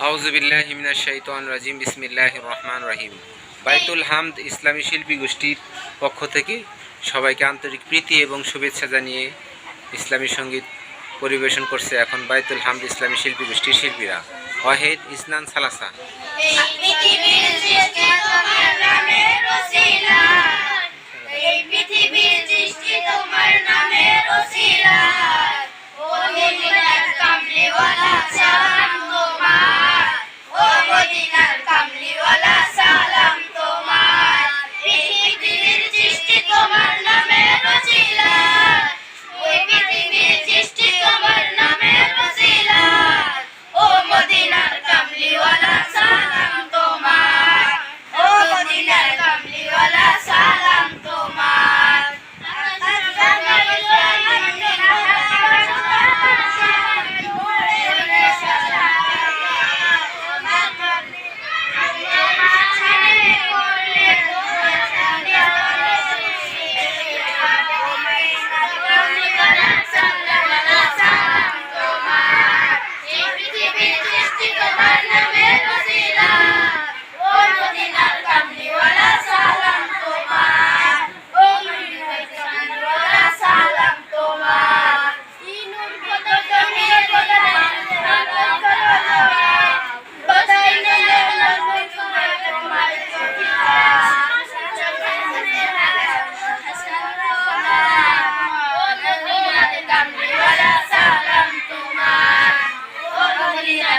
আউজুবিল্লাহ হিমনা শৈতান রাজিম বিসমিল্লাহ রহমান রহিম। বাইতুল হামদ ইসলামী শিল্পী গোষ্ঠীর পক্ষ থেকে সবাইকে আন্তরিক প্রীতি এবং শুভেচ্ছা জানিয়ে ইসলামী সংগীত পরিবেশন করছে এখন বাইতুল হামদ ইসলামী শিল্পী গোষ্ঠীর শিল্পীরা। অহেদ ইসনান সালাসা। এই তোমার নামে রচিলাম